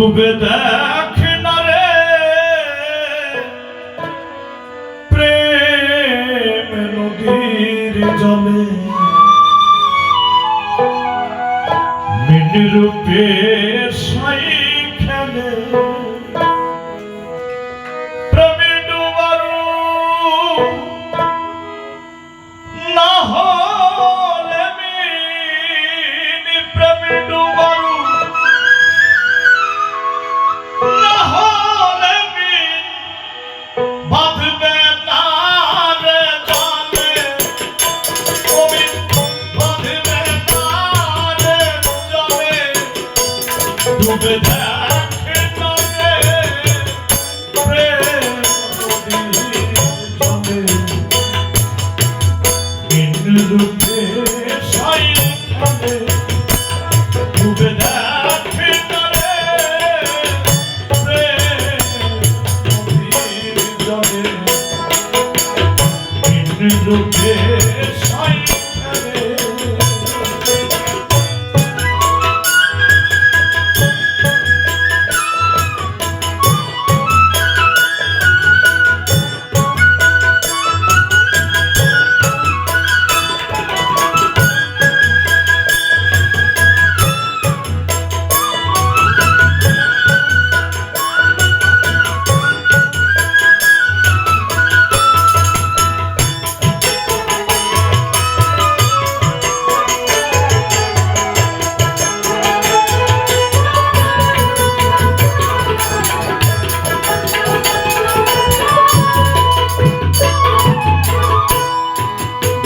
ডুবে দেখ না রে। প্রেম নদীর জলে মিন রূপে সাই খেলে। good.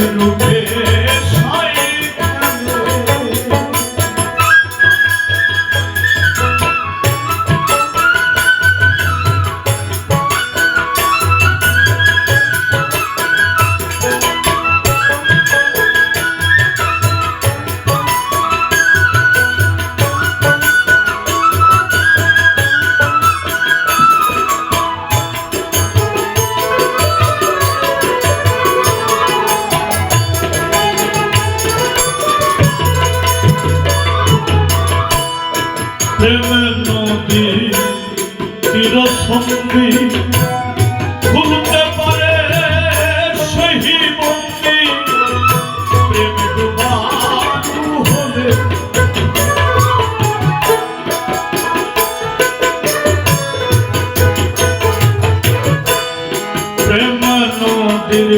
you সন্ধি খুলতে পারে সেই বন্দি। প্রেম হলে প্রেম নদীর